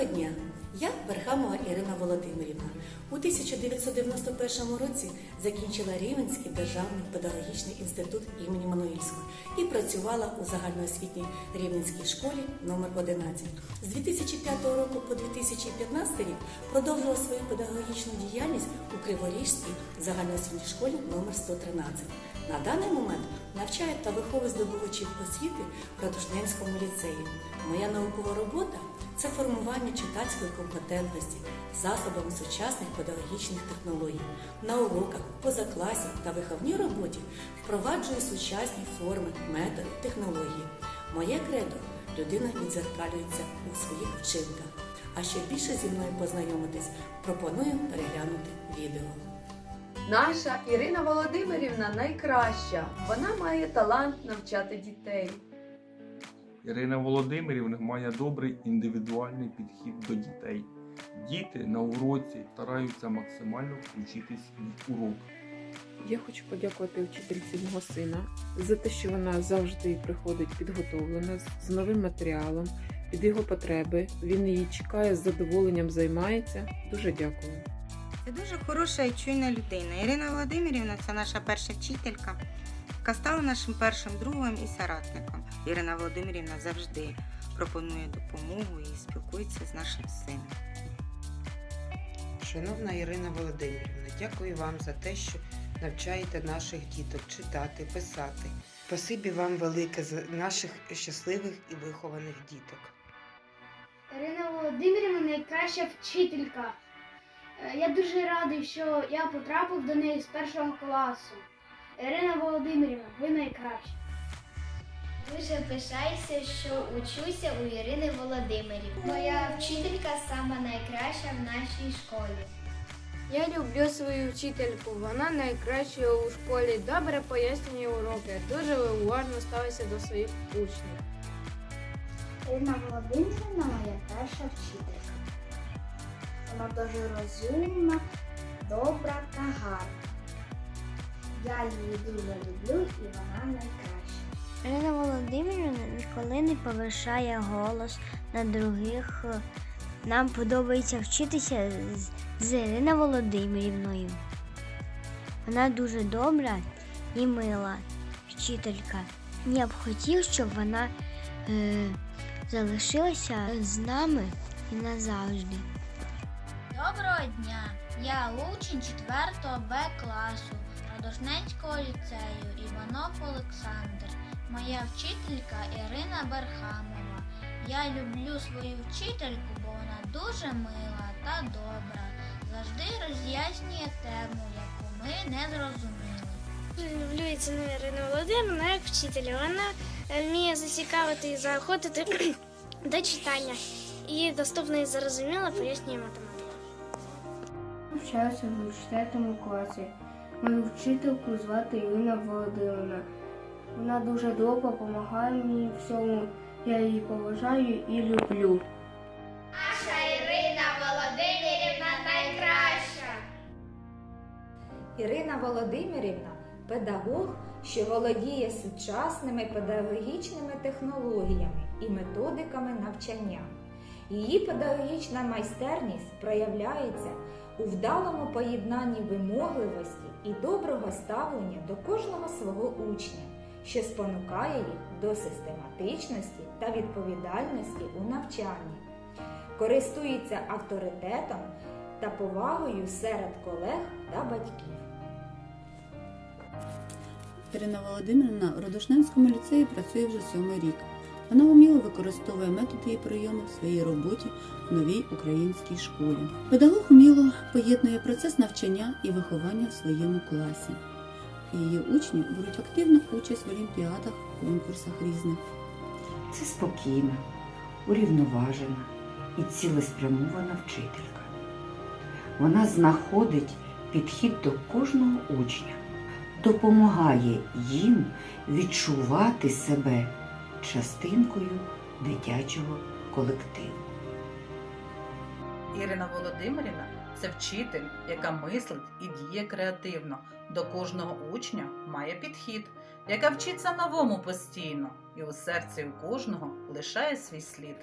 Доброго дня! Я Верхамова Ірина Володимирівна. У 1991 році закінчила Рівенський державний педагогічний інститут імені Мануїльського і працювала у загальноосвітній Рівненській школі номер 11 З 2005 року по 2015 рік продовжила свою педагогічну діяльність у Криворіжській загальноосвітній школі номер 113 На даний момент навчає та виховує здобувачів освіти в Радушненському ліцеї. Моя наукова робота це формування читацької компетентності засобами сучасних педагогічних технологій. На уроках, поза класі та виховній роботі впроваджую сучасні форми, методи, технології. Моє кредо людина відзеркалюється у своїх вчинках. А щоб більше зі мною познайомитись, пропоную переглянути відео. Наша Ірина Володимирівна найкраща. Вона має талант навчати дітей. Ірина Володимирівна має добрий індивідуальний підхід до дітей. Діти на уроці стараються максимально включитись в урок. Я хочу подякувати вчительці мого сина за те, що вона завжди приходить підготовлена з новим матеріалом під його потреби. Він її чекає з задоволенням, займається. Дуже дякую. Це дуже хороша і чуйна людина. Ірина Володимирівна це наша перша вчителька, яка стала нашим першим другом і соратником. Ірина Володимирівна завжди пропонує допомогу і спілкується з нашим сином. Шановна Ірина Володимирівна, дякую вам за те, що навчаєте наших діток читати, писати. Спасибі вам велике за наших щасливих і вихованих діток. Ірина Володимирівна найкраща вчителька. Е, Я дуже радий, що я потрапив до неї з першого класу. Ірина Володимирівна, ви найкраща. Дуже пишаюся, що учуся у Ірини Володимирівни. Моя вчителька сама найкраща в нашій школі. Я люблю свою вчительку. Вона найкраща у школі. Добре пояснює уроки. Дуже уважно ставиться до своїх учнів. Ірина Володимирівна моя перша вчителька. Вона дуже розумна, добра та гарна. Я її дуже люблю і вона найкраща. Ірина Володимирівна ніколи не повишає голос на других. Нам подобається вчитися з, Іриною Володимирівною. Вона дуже добра і мила вчителька. Я б хотів, щоб вона е, залишилася з нами і назавжди. Доброго дня! Я учень 4 Б класу Радошненського ліцею Іванов Олександр. Моя вчителька Ірина Берхамова. Я люблю свою вчительку, бо вона дуже мила та добра. Завжди роз'яснює тему, яку ми не зрозуміли. Люблю і ціную Ірину Володимирівну як вчителя. Вона е, вміє зацікавити і заохотити до читання. І доступно і зрозуміло пояснює математику. Навчаюся в 4 класі. Мою вчительку звати Ірина Володимирівна. Вона дуже добре допомагає мені в всьому. Я її поважаю і люблю. Наша Ірина Володимирівна найкраща. Ірина Володимирівна педагог, що володіє сучасними педагогічними технологіями і методиками навчання. Її педагогічна майстерність проявляється у вдалому поєднанні вимогливості і доброго ставлення до кожного свого учня, що спонукає їх до систематичності та відповідальності у навчанні, користується авторитетом та повагою серед колег та батьків. Ірина Володимирівна в Родошненському ліцеї працює вже сьомий рік. Вона вміло використовує методи і прийоми в своїй роботі в новій українській школі. Педагог вміло поєднує процес навчання і виховання в своєму класі. Її учні беруть активну участь в олімпіадах, конкурсах різних. Це спокійна, урівноважена і цілеспрямована вчителька. Вона знаходить підхід до кожного учня, допомагає їм відчувати себе частинкою дитячого колективу. Ірина Володимирівна це вчитель, яка мислить і діє креативно. До кожного учня має підхід, яка вчиться новому постійно і у серці у кожного лишає свій слід.